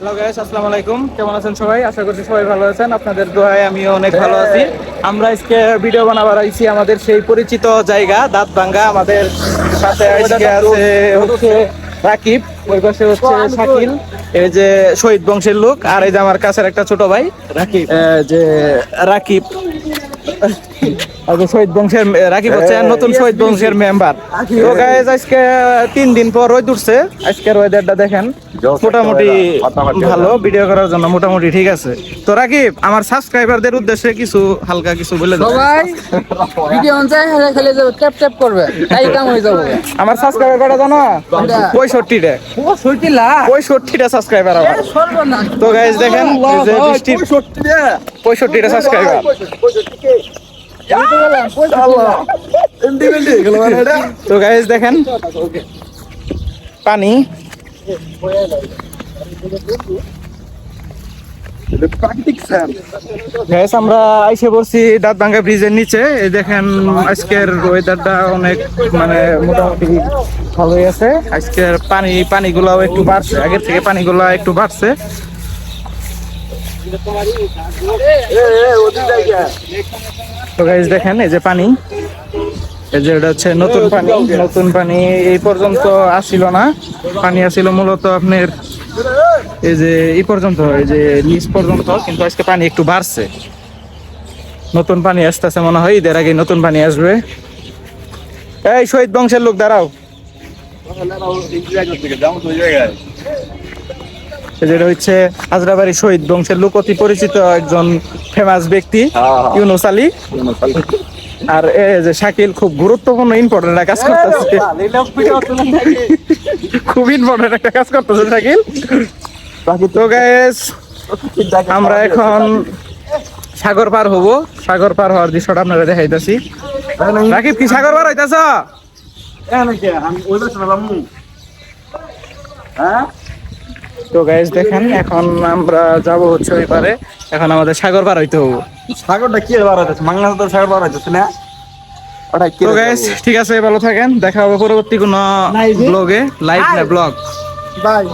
Hello guys আসসালামু আলাইকুম। কেমন আছেন সবাই? আশা করছি সবাই ভালো আছেন। আপনাদের দোয়ায় আমিও অনেক ভালো আছি। আমরা আজকে ভিডিও বানাবার আইছি আমাদের সেই পরিচিত জায়গা দাঁতভাঙ্গা। আমাদের সাথে আজকে আছে হচ্ছে রাকিব ওই পাশে হচ্ছে শাকিল এই যে শহীদ বংশের লোক আর এই যে আমার কাছের একটা ছোট ভাই রাকিব। যে রাকিব। শহীদ বংশের রাকিব হচ্ছে নতুন শহীদ বংশের মেম্বার। তো আজকে তিন দিন পর রোদ উঠছে। আজকের ওয়েদারটা দেখেন মোটামুটি ভালো ভিডিও করার জন্য মোটামুটি ঠিক আছে। তো রাকিব আমার সাবস্ক্রাইবারদের উদ্দেশ্যে কিছু হালকা কিছু বলে সবাই ভিডিও অন খেলে যাবে ট্যাপ ট্যাপ করবে। তাই কাম হয়ে যাবে। আমার সাবস্ক্রাইবার কটা জানো? কয়টা? পঁয়ষট্টিটা। ও সইতিলা পঁয়ষট্টিটা সাবস্ক্রাইবার আমার। তো গাইজ দেখেন সাবস্ক্রাইবার তো দেখেন। পানি। গ্যাস আমরা আইসে পড়ছি দাঁতভাঙ্গা ব্রিজের নিচে। এই দেখেন, আজকের ওয়েদারটা অনেক মানে মোটামুটি ভালোই আছে। আজকের পানি, পানিগুলাও একটু বাড়ছে। আগের থেকে পানিগুলো একটু বাড়ছে। তো গাইজ দেখেন এই যে পানি। এই যে এটা হচ্ছে নতুন পানি। নতুন পানি এই পর্যন্ত আসছিল না। পানি আসছিল মূলত আপনার এই যে এই পর্যন্ত, এই যে নিচ পর্যন্ত, কিন্তু আজকে পানি একটু বাড়ছে। নতুন পানি আসতেছে মনে হয়, ঈদের আগে নতুন পানি আসবে। এই শহীদ বংশের লোক, দাঁড়াও। যেটা হচ্ছে হাজরাবাড়ি শহীদ বংশের লোক অতি পরিচিত একজন ফেমাস ব্যক্তি ইউনুস আলী। আর এই যে শাকিল খুব গুরুত্বপূর্ণ ইম্পর্টেন্ট একটা কাজ করতেছে। খুব ইম্পর্টেন্ট একটা কাজ করতেছে শাকিল। তো গ্যাস আমরা এখন সাগর পার হব। সাগর পার হওয়ার দৃশ্যটা আপনারা দেখাইতেছি। রাকিব কি সাগর পার হইতাছ? তো গাইস দেখেন এখন আমরা যাব হচ্ছে ওই পারে এখন আমাদের সাগর পার হইতে হব। সাগরটা কি বার হইতেছে? বাংলাদেশ তো সাগর পার হইতেছে না? ওটা কি তো গাইস ঠিক আছে ভালো থাকেন। দেখা হবে পরবর্তী কোনো ব্লগে লাইভ না ব্লগ বাই